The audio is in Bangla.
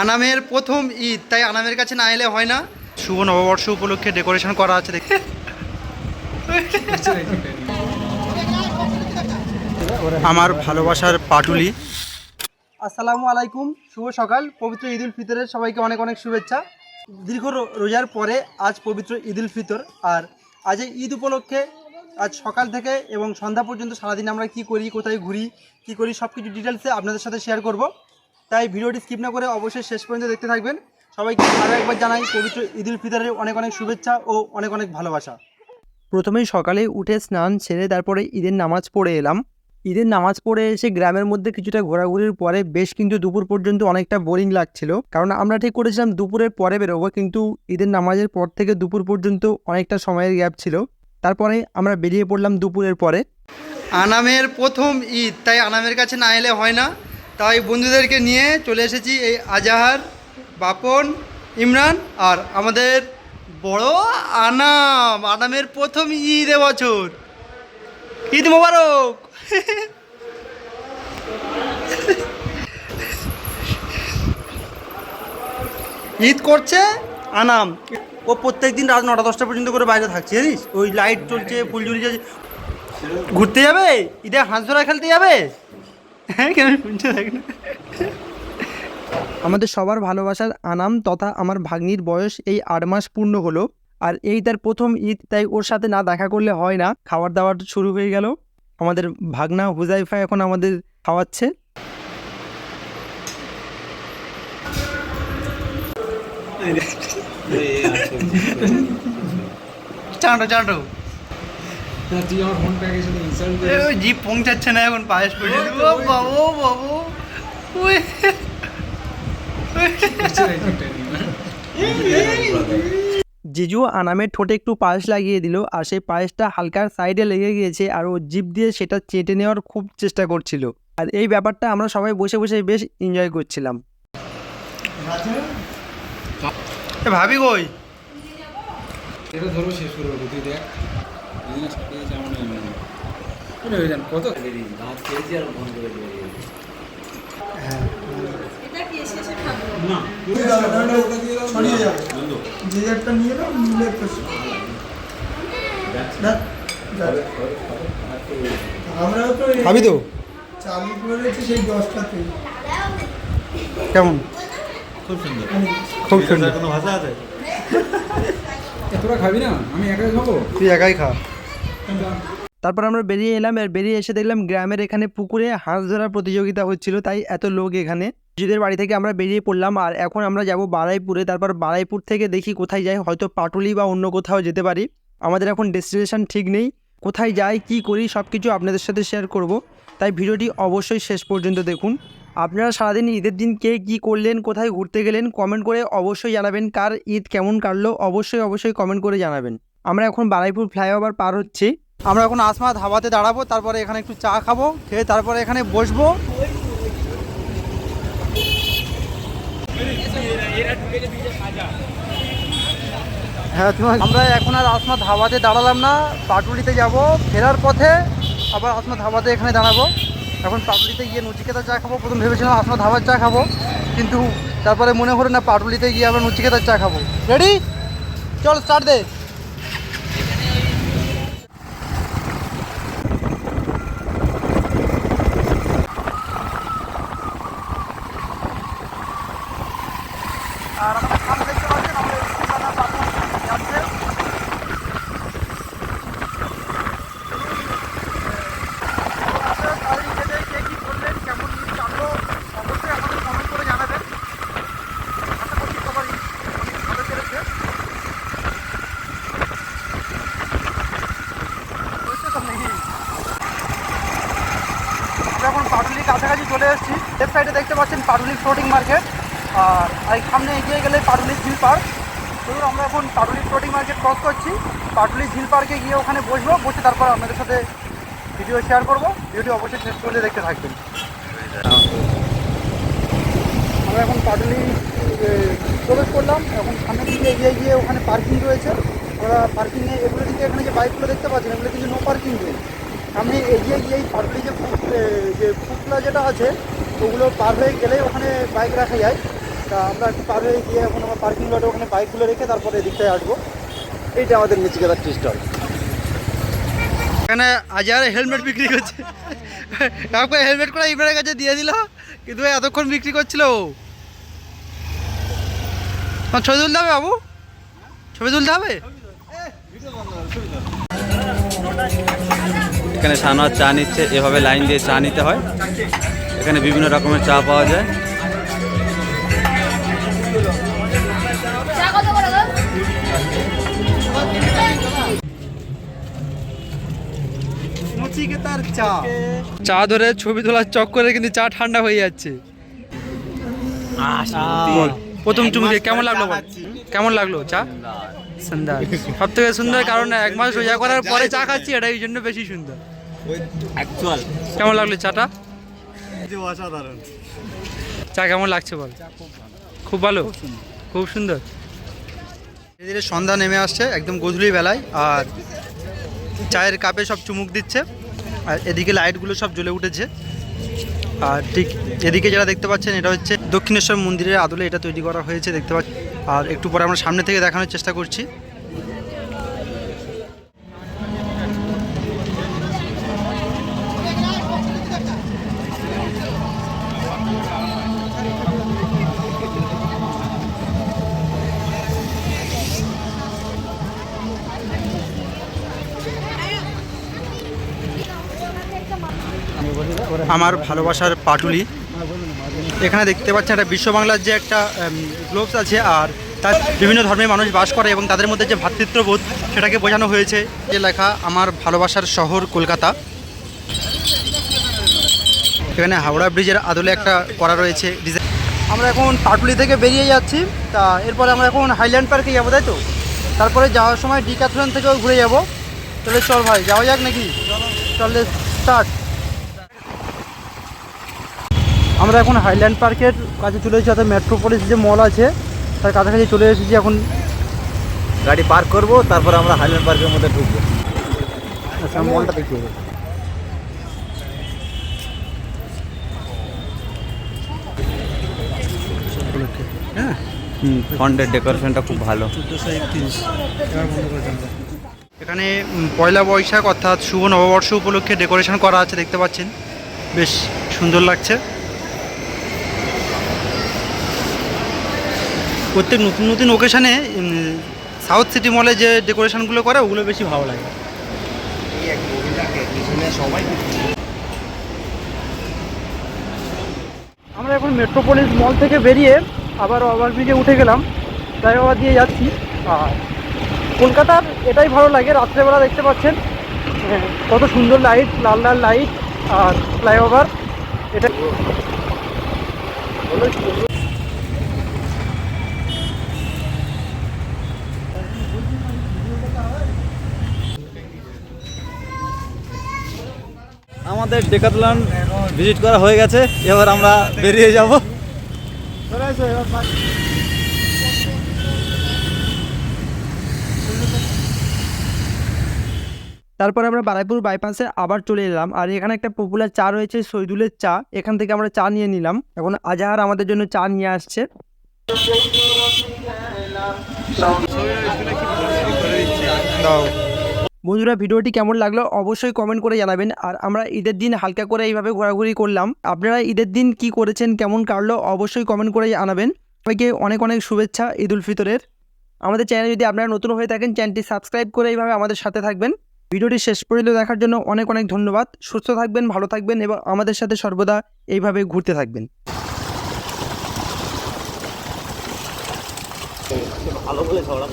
আনামের প্রথম ঈদ তাই আনামের কাছে না এলে হয় না? শুভ নববর্ষ উপলক্ষে ডেকোরেশন করা আছে দেখে আমার ভালোবাসার পাটুলি। আসসালামু আলাইকুম শুভ সকাল পবিত্র ঈদ উল ফিতরের সবাইকে অনেক অনেক শুভেচ্ছা। দীর্ঘ রোজার পরে আজ পবিত্র ঈদ উল ফিতর আর আজ এই ঈদ উপলক্ষে আজ সকাল থেকে এবং সন্ধ্যা পর্যন্ত সারাদিন আমরা কি করি কোথায় ঘুরি কি করি সব কিছু ডিটেলসে আপনাদের সাথে শেয়ার করব। তাই ভিডিওটি স্কিপ না করে অবশ্যই শেষ পর্যন্ত দেখতে থাকবেন। সবাইকে আরও একবার জানাই পবিত্র ঈদ উল ফিতরের অনেক অনেক শুভেচ্ছা ও অনেক অনেক ভালোবাসা। প্রথমেই সকালে উঠে স্নান সেরে তারপরে ঈদের নামাজ পড়ে এলাম। ঈদের নামাজ পড়ে এসে গ্রামের মধ্যে কিছুটা ঘোরাঘুরির পরে বেশ কিন্তু দুপুর পর্যন্ত অনেকটা বোরিং লাগছিল। কারণ আমরা ঠিক করেছিলাম দুপুরের পরে বেরোবো কিন্তু ঈদের নামাজের পর থেকে দুপুর পর্যন্ত অনেকটা সময়ের গ্যাপ ছিল। তারপরে আমরা বেরিয়ে পড়লাম দুপুরের পরে। আনামের প্রথম ঈদ তাই আনামের কাছে না এলে হয় না। তাই বন্ধুদেরকে নিয়ে চলে এসেছি এই আজাহার, বাপন, ইমরান আর আমাদের বড় আনাম, আনামের প্রথম ঈদ এবছর। ঈদ মোবারক! ঈদ করছে আনাম। ও প্রত্যেক দিন রাত নটা দশটা পর্যন্ত করে বাইরে থাকছে, জানিস? ওই লাইট চলছে ফুল চলছে ঘুরতে যাবে? ঈদে হাঁস ধরা খেলতে যাবে? হ্যাঁ কেন? শুনছে দেখ না আমাদের সবার ভালোবাসার আনাম তথা আমার ভাগ্নির বয়স এই আট মাস পূর্ণ হলো আর এই তার প্রথম ঈদ তাই ওর সাথে না দেখা করলে হয় না। খাবার দাবার শুরু হয়ে গেল। আমাদের ভাগনা হুজাইফা এখন আমাদের খাওয়াচ্ছে। চাঁটো চাঁটো তুই আমার ইনসাল্ট জিপ পৌঁছাচ্ছে না এখন পায়েস ও বাবু বাবু। ওই। জিজু আনামের ঠোঁটে একটু পায়েস লাগিয়ে দিল আর সেই পায়েসটা হালকার সাইডে লেগে গিয়েছে আর ও জিপ দিয়ে সেটা চেটে নেওয়ার খুব চেষ্টা করছিল। আর এই ব্যাপারটা আমরা সবাই বসে বসে বেশ এনজয় করছিলাম। ভাবি কই? এটা ধরো শেষ করে তুই দেখ। হয়ে যান কত যে একটা নিয়ে নাও নিলে। আমরাও তো ভাবি তো চালু করেছি সেই দশটাতে কেমন? খুব সুন্দর। খুব সুন্দর কোনো ভাষা আছে? তোরা খাবি না? আমি একাই খাব? তুই একাই খা। তারপর আমরা বেরিয়ে এলাম আর বেরিয়ে এসে দেখলাম গ্রামের এখানে পুকুরে হাঁস ধরার প্রতিযোগিতা হচ্ছিল, তাই এত লোক এখানে। জিদের বাড়ি থেকে আমরা বেরিয়ে পড়লাম আর এখন আমরা যাব বারাইপুরে তারপর বারাইপুর থেকে দেখি কোথায় যাই হয়তো পাটুলি বা অন্য কোথাও যেতে পারি। আমাদের এখন ডেস্টিনেশন ঠিক নেই, কোথায় যাই, কি করি সব কিছু আপনাদের সাথে শেয়ার করব। তাই ভিডিওটি অবশ্যই শেষ পর্যন্ত দেখুন। আপনারা সারাদিন ঈদের দিন কে কী করলেন, কোথায় ঘুরতে গেলেন কমেন্ট করে অবশ্যই জানাবেন। কার ঈদ কেমন কাটলো, অবশ্যই অবশ্যই কমেন্ট করে জানাবেন। আমরা এখন বারাইপুর ফ্লাইওভার পার হচ্ছি। আমরা এখন আসমা ধাবাতে দাঁড়াবো, তারপরে এখানে একটু চা খাব, খেয়ে তারপরে এখানে বসবো। হ্যাঁ আমরা এখন আর আসমা ধাবাতে দাঁড়ালাম না, পাটুলিতে যাব। ফেরার পথে আবার আসমা ধাবাতে এখানে দাঁড়াবো। এখন পাটুলিতে গিয়ে নচিকেতার চা খাব। প্রথম ভেবেছিলাম আসমা ধাবার চা খাব, কিন্তু তারপরে মনে হলো না পাটুলিতে গিয়ে আবার নচিকেতার চা খাব। রেডি চল স্টার্ট দে আর আমাদের সামনে দেখতে পাচ্ছেন আমাদের সুলতানা বাবু যাচ্ছে আপনারা তাদের ঈদে কে কী করলেন কেমন ঈদ কাটলো অবশ্যই আমাদের কমেন্ট করে জানাবেন আশা করছি সবার ঈদ ভালো কেটেছে বুঝতে তো নেই আমরা এখন পাটুলির কাছাকাছি চলে এসেছি। লেফট সাইডে দেখতে পাচ্ছেন পাটুলি ফ্লোটিং মার্কেট আর এই সামনে এগিয়ে গেলে পাটুলি ঝিল পার্ক ধরুন আমরা এখন পাটুলি ফ্লোটিং মার্কেট ক্রস করছি। পাটুলি ঝিল পার্কে গিয়ে ওখানে বসবো। বসে তারপর আপনাদের সাথে ভিডিও শেয়ার করব। ভিডিও অবশ্যই শেষ পর্যন্ত দেখতে থাকবেন। আমরা এখন পাটুলি প্রবেশ করলাম। এখন সামনের দিকে এগিয়ে গিয়ে ওখানে পার্কিং রয়েছে। আমরা পার্কিংয়ে এগুলো দিকে এখানে যে বাইকগুলো দেখতে পাচ্ছেন এগুলো কিন্তু নো পার্কিং রুম সামনে এগিয়ে গিয়ে এই পাটুলি যে যে ফুডগুলো যেটা আছে, ওগুলো পার হয়ে গেলে ওখানে বাইক রাখা যায়। তা আমরা পার হয়ে গিয়ে এখন আমার পার্কিং লটে ওখানে বাইকগুলো রেখে তারপরে এদিকটায় আসব। এইটা আমাদের নিচিকেতার টি স্টল এখানে আজার হেলমেট বিক্রি করছে। কাউকে হেলমেট করে ইমরানের কাছে দিয়ে দিল, কিন্তু এতক্ষণ বিক্রি করছিল ছবি তুলতে হবে বাবু? ছবি তুলতে হবে? এখানে সানোয়ার চা নিচ্ছে এভাবে লাইন দিয়ে চা নিতে হয়। এখানে বিভিন্ন রকমের চা পাওয়া যায়। চা ধরে ছবি তোলার চক্করে কিন্তু চা ঠান্ডা হয়ে যাচ্ছে। প্রথম চুমু দিয়ে কেমন লাগল কেমন লাগল চা? সুন্দর। সব থেকে সুন্দর কারণ এক মাস রোজা করার পরে চা খাচ্ছি এটাই জন্য বেশি সুন্দর। অ্যাকচুয়াল কেমন লাগল চাটা? অসাধারণ। চা কেমন লাগছে বল? খুব ভালো? খুব সুন্দর। ধীরে ধীরে সন্ধ্যা নেমে আসছে একদম গধূলি বেলায় আর চায়ের কাপে সব চুমুক দিচ্ছে আর এদিকে লাইটগুলো সব জ্বলে উঠেছে। আর ঠিক এদিকে যারা দেখতে পাচ্ছেন এটা হচ্ছে দক্ষিণেশ্বর মন্দিরের আদলে এটা তৈরি করা হয়েছে দেখতে পাচ্ছি আর একটু পরে আমরা সামনে থেকে দেখানোর চেষ্টা করছি। আমার ভালোবাসার পাটুলি। এখানে দেখতে পাচ্ছেন একটা বিশ্ব বাংলার যে একটা গ্লোভস আছে আর তার বিভিন্ন ধর্মের মানুষ বাস করে এবং তাদের মধ্যে যে ভ্রাতৃত্ববোধ সেটাকে বোঝানো হয়েছে। যে লেখা, আমার ভালোবাসার শহর কলকাতা। এখানে হাওড়া ব্রিজের আদলে একটা করা রয়েছে। আমরা এখন পাটুলি থেকে বেরিয়ে যাচ্ছি। তা এরপরে আমরা এখন হাইল্যান্ড পার্কে যাব, তাই তো? তারপরে যাওয়ার সময় ডিকাথলন থেকেও ঘুরে যাব। তাহলে চল ভাই, যাওয়া যাক নাকি? চলে স্টার্ট আমরা এখন হাইল্যান্ড পার্কের কাছে চলে এসেছি অর্থাৎ মেট্রোপলিস যে মল আছে তার কাছাকাছি চলে এসেছি এখন। গাড়ি পার্ক করব তারপর আমরা হাইল্যান্ড পার্কের মধ্যে ঢুকবো। আচ্ছা মলটা দেখতে হবে হ্যাঁ। ফন্ডের ডেকোরেশনটা খুব ভালো। এখানে পয়লা বৈশাখ অর্থাৎ শুভ নববর্ষ উপলক্ষে ডেকোরেশন করা আছে দেখতে পাচ্ছেন। বেশ সুন্দর লাগছে। প্রত্যেক নতুন নতুন ওকেশানে সাউথ সিটি মলে যে ডেকোরেশনগুলো করে ওগুলো বেশি ভালো লাগে। আমরা এখন মেট্রোপলিস মল থেকে বেরিয়ে আবার ওভারব্রিজে উঠে গেলাম। ফ্লাইওভার দিয়ে যাচ্ছি। আর কলকাতার এটাই ভালো লাগে রাত্রেবেলা দেখতে পাচ্ছেন। কত সুন্দর লাইট লাল লাল লাইট আর ফ্লাইওভার এটা আমাদের ডেকাতলান ভিজিট করা হয়ে গেছে। এবার আমরা বেরিয়ে যাব। তারপর আমরা বারাইপুর বাইপাসে আবার চলে এলাম। আর এখানে একটা পপুলার চা রয়েছে সৈদুলের চা। এখান থেকে আমরা চা নিয়ে নিলাম। এখন আজাহার আমাদের জন্য চা নিয়ে আসছে। বন্ধুরা ভিডিওটি কেমন লাগল অবশ্যই কমেন্ট করে জানাবেন। আর আমরা ঈদের দিন হালকা করে এইভাবে ঘোরাঘুরি করলাম। আপনারা ঈদের দিন কি করেছেন, কেমন কাটলো অবশ্যই কমেন্ট করে জানাবেন। সবাইকে অনেক অনেক শুভেচ্ছা ঈদ উল ফিতরের। আমাদের চ্যানেল যদি আপনারা নতুন হয়ে থাকেন চ্যানেলটি সাবস্ক্রাইব করে এইভাবে আমাদের সাথে থাকবেন। ভিডিওটি শেষ পর্যন্ত দেখার জন্য অনেক অনেক ধন্যবাদ। সুস্থ থাকবেন, ভালো থাকবেন এবং আমাদের সাথে সর্বদা এইভাবে ঘুরতে থাকবেন। ভালো বলে ঝগড়া